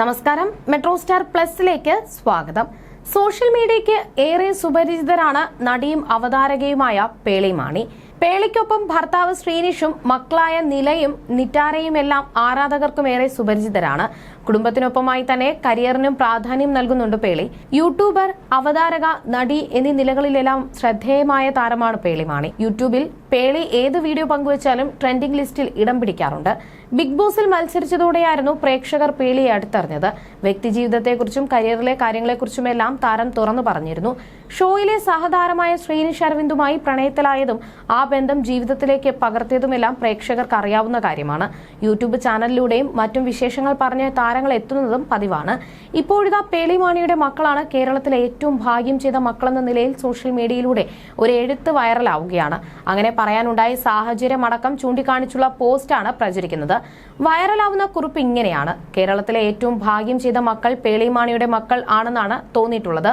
നമസ്കാരം. Metro star പ്ലസിലേക്ക് സ്വാഗതം. Social മീഡിയയ്ക്ക് ഏറെ സുപരിചിതരാണ് നടിയും അവതാരകയുമായ പേളിമാണി പേളിക്കൊപ്പം ഭർത്താവ് ശ്രീനിഷും മക്കളായ നിലയും നിറ്റാരയും എല്ലാം ആരാധകർക്കും ഏറെ സുപരിചിതരാണ്. കുടുംബത്തിനൊപ്പമായി തന്നെ കരിയറിനും പ്രാധാന്യം നൽകുന്നുണ്ട് പേളി. യൂട്യൂബർ അവതാരക നടി എന്നീ നിലകളിലെല്ലാം ശ്രദ്ധേയമായ താരമാണ് പേളിമാണി യൂട്യൂബിൽ പേളി ഏത് വീഡിയോ പങ്കുവച്ചാലും ട്രെൻഡിംഗ് ലിസ്റ്റിൽ ഇടം പിടിക്കാറുണ്ട്. ബിഗ് ബോസിൽ മത്സരിച്ചതോടെയായിരുന്നു പ്രേക്ഷകർ പേളിയെ അടുത്തറിഞ്ഞത്. വ്യക്തിജീവിതത്തെക്കുറിച്ചും കരിയറിലെ കാര്യങ്ങളെക്കുറിച്ചുമെല്ലാം താരം തുറന്നു പറഞ്ഞിരുന്നു. ഷോയിലെ സഹതാരമായ ശ്രീനിഷ് അരവിന്ദുമായി പ്രണയത്തിലായതും ആ ബന്ധം ജീവിതത്തിലേക്ക് പകർത്തിയതുമെല്ലാം പ്രേക്ഷകർക്ക് അറിയാവുന്ന കാര്യമാണ്. യൂട്യൂബ് ചാനലിലൂടെയും മറ്റും വിശേഷങ്ങൾ പറഞ്ഞ് താരങ്ങൾ എത്തുന്നതും പതിവാണ്. ഇപ്പോഴിതാ പേളിമാണിയുടെ മക്കളാണ് കേരളത്തിലെ ഏറ്റവും ഭാഗ്യം ചെയ്ത മക്കളെന്ന നിലയിൽ സോഷ്യൽ മീഡിയയിലൂടെ ഒരു എഴുത്ത് വൈറലാവുകയാണ്. അങ്ങനെ പറയാനുണ്ടായ സാഹചര്യമടക്കം ചൂണ്ടിക്കാണിച്ചുള്ള പോസ്റ്റാണ് പ്രചരിക്കുന്നത്. വൈറലാവുന്ന കുറിപ്പ് ഇങ്ങനെയാണ്. കേരളത്തിലെ ഏറ്റവും ഭാഗ്യം ചെയ്ത മക്കൾ പേളിമാണിയുടെ മക്കൾ ആണെന്നാണ് തോന്നിയിട്ടുള്ളത്.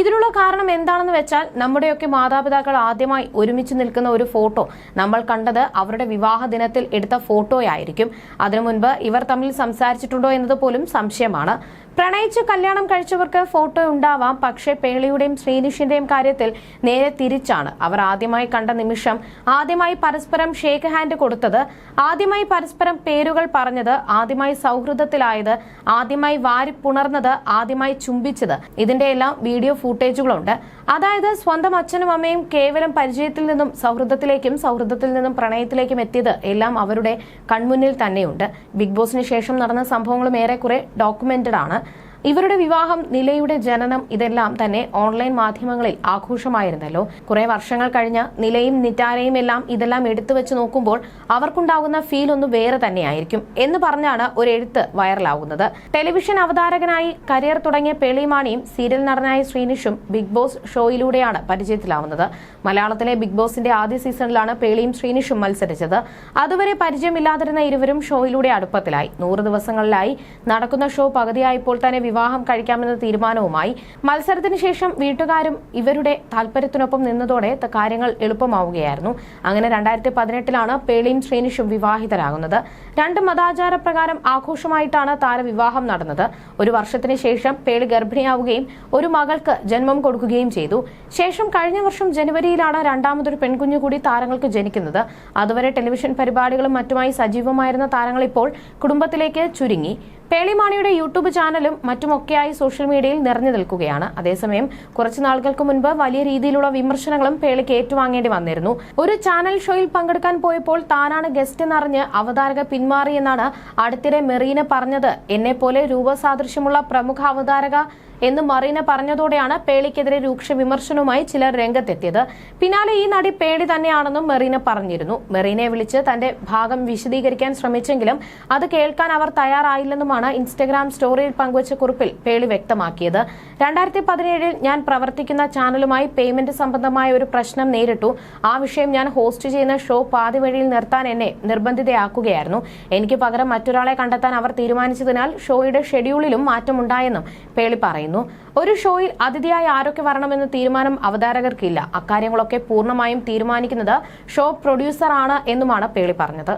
ഇതിനുള്ള കാരണം എന്താണെന്ന് വെച്ചാൽ നമ്മുടെയൊക്കെ മാതാപിതാക്കൾ ആദ്യമായി ഒരുമിച്ച് നിൽക്കുന്ന ഒരു ഫോട്ടോ. നമ്മൾ കണ്ടത് അവരുടെ വിവാഹ ദിനത്തിൽ എടുത്ത ഫോട്ടോയായിരിക്കും. അതിനു മുൻപ് ഇവർ തമ്മിൽ സംസാരിച്ചിട്ടുണ്ടോ എന്നത് പോലും സംശയമാണ്. പ്രണയിച്ച് കല്യാണം കഴിച്ചവർക്ക് ഫോട്ടോ ഉണ്ടാവാം പക്ഷേ പേളിയുടെയും ശ്രീനിഷിന്റെയും കാര്യത്തിൽ നേരെ തിരിച്ചാണ്. അവർ ആദ്യമായി കണ്ട നിമിഷം ആദ്യമായി പരസ്പരം ഷേക്ക് ഹാൻഡ് കൊടുത്തത് ആദ്യമായി പരസ്പരം പേരുകൾ പറഞ്ഞത് ആദ്യമായി സൗഹൃദത്തിലായത് ആദ്യമായി വാരി പുണർന്നത് ആദ്യമായി ചുംബിച്ചത്. ഇതിന്റെ എല്ലാം വീഡിയോ ഫൂട്ടേജുകളുണ്ട് അതായത് സ്വന്തം അച്ഛനും അമ്മയും കേവലം പരിചയത്തിൽ നിന്നും സൗഹൃദത്തിലേക്കും സൗഹൃദത്തിൽ നിന്നും പ്രണയത്തിലേക്കും എത്തിയത് എല്ലാം അവരുടെ കൺമുന്നിൽ തന്നെയുണ്ട്. ബിഗ് ബോസിന് ശേഷം നടന്ന സംഭവങ്ങളും ഏറെക്കുറെ ഡോക്യുമെന്റഡ് ആണ്. ഇവരുടെ വിവാഹം നിലയുടെ ജനനം ഇതെല്ലാം തന്നെ ഓൺലൈൻ മാധ്യമങ്ങളിൽ ആഘോഷമായിരുന്നല്ലോ. കുറെ വർഷങ്ങൾ കഴിഞ്ഞ നിലയും നിറ്റാരയും എല്ലാം ഇതെല്ലാം എടുത്തു വെച്ച് നോക്കുമ്പോൾ അവർക്കുണ്ടാകുന്ന ഫീൽ ഒന്ന് വേറെ തന്നെയായിരിക്കും എന്ന് പറഞ്ഞാണ് ഒരു എഴുത്ത് വൈറലാകുന്നത് ടെലിവിഷൻ അവതാരകനായി കരിയർ തുടങ്ങിയ പേളിമാണിയും സീരിയൽ നടനായ ശ്രീനിഷും ബിഗ് ബോസ് ഷോയിലൂടെയാണ് പരിചയത്തിലാവുന്നത്. മലയാളത്തിലെ ബിഗ് ബോസിന്റെ ആദ്യ സീസണിലാണ് പേളിയും ശ്രീനിഷും മത്സരിച്ചത്. അതുവരെ പരിചയമില്ലാതിരുന്ന ഇരുവരും ഷോയിലൂടെ അടുപ്പത്തിലായി. നൂറ് ദിവസങ്ങളിലായി നടക്കുന്ന ഷോ പകുതിയായപ്പോൾ തന്നെ വിവാഹം കഴിക്കാമെന്ന തീരുമാനവുമായി. മത്സരത്തിന് ശേഷം വീട്ടുകാരും ഇവരുടെ താല്പര്യത്തിനൊപ്പം നിന്നതോടെ കാര്യങ്ങൾ എളുപ്പമാവുകയായിരുന്നു. അങ്ങനെ രണ്ടായിരത്തി പതിനെട്ടിലാണ് പേളിയും ശ്രീനിഷും വിവാഹിതരാകുന്നത്. രണ്ട് മതാചാര പ്രകാരം ആഘോഷമായിട്ടാണ് താരവിവാഹം നടന്നത്. ഒരു വർഷത്തിന് ശേഷം പേളി ഗർഭിണിയാവുകയും ഒരു മകൾക്ക് ജന്മം കൊടുക്കുകയും ചെയ്തു. ശേഷം കഴിഞ്ഞ വർഷം ജനുവരിയിലാണ് രണ്ടാമതൊരു പെൺകുഞ്ഞു കൂടി താരങ്ങൾക്ക് ജനിക്കുന്നത്. അതുവരെ ടെലിവിഷൻ പരിപാടികളും മറ്റുമായി സജീവമായിരുന്ന താരങ്ങൾ ഇപ്പോൾ കുടുംബത്തിലേക്ക് ചുരുങ്ങി. പേളിമാണിയുടെ യൂട്യൂബ് ചാനലും മറ്റുമൊക്കെയായി സോഷ്യൽ മീഡിയയിൽ നിറഞ്ഞു നിൽക്കുകയാണ്. അതേസമയം കുറച്ചു നാളുകൾക്ക് മുൻപ് വലിയ രീതിയിലുള്ള വിമർശനങ്ങളും പേളിക്ക് ഏറ്റുവാങ്ങേണ്ടി വന്നിരുന്നു. ഒരു ചാനൽ ഷോയിൽ പങ്കെടുക്കാൻ പോയപ്പോൾ താനാണ് ഗസ്റ്റ് എന്നറിഞ്ഞ് അവതാരക പിന്മാറിയെന്നാണ് അടുത്തിടെ മെറീന പറഞ്ഞത്. എന്നെ പോലെ രൂപസാദൃശ്യമുള്ള പ്രമുഖ അവതാരക എന്ന് മറീന പറഞ്ഞതോടെയാണ് പേളിക്കെതിരെ രൂക്ഷ വിമർശനവുമായി ചിലർ രംഗത്തെത്തിയത്. പിന്നാലെ ഈ നടി പേളി തന്നെയാണെന്നും മെറീന പറഞ്ഞിരുന്നു. മെറീനയെ വിളിച്ച് തന്റെ ഭാഗം വിശദീകരിക്കാൻ ശ്രമിച്ചെങ്കിലും അത് കേൾക്കാൻ അവർ തയ്യാറായില്ലെന്നുമാണ് ഇൻസ്റ്റഗ്രാം സ്റ്റോറിയിൽ പങ്കുവച്ച കുറിപ്പിൽ പേളി വ്യക്തമാക്കിയത്. രണ്ടായിരത്തി പതിനേഴിൽ ഞാൻ പ്രവർത്തിക്കുന്ന ചാനലുമായി പേയ്മെന്റ് സംബന്ധമായ ഒരു പ്രശ്നം നേരിട്ടു. ആ വിഷയം ഞാൻ ഹോസ്റ്റ് ചെയ്യുന്ന ഷോ പാതി വഴിയിൽ നിർത്താൻ എന്നെ നിർബന്ധിതയാക്കുകയായിരുന്നു. എനിക്ക് പകരം മറ്റൊരാളെ കണ്ടെത്താൻ അവർ തീരുമാനിച്ചതിനാൽ ഷോയുടെ ഷെഡ്യൂളിലും മാറ്റമുണ്ടായെന്നും പേളി പറയുന്നു. ഒരു ഷോയിൽ അതിഥിയായി ആരൊക്കെ വരണമെന്ന തീരുമാനം അവതാരകർക്കില്ല. അക്കാര്യങ്ങളൊക്കെ പൂർണമായും തീരുമാനിക്കുന്നത് ഷോ പ്രൊഡ്യൂസർ ആണ് എന്നുമാണ് പേളി പറഞ്ഞത്.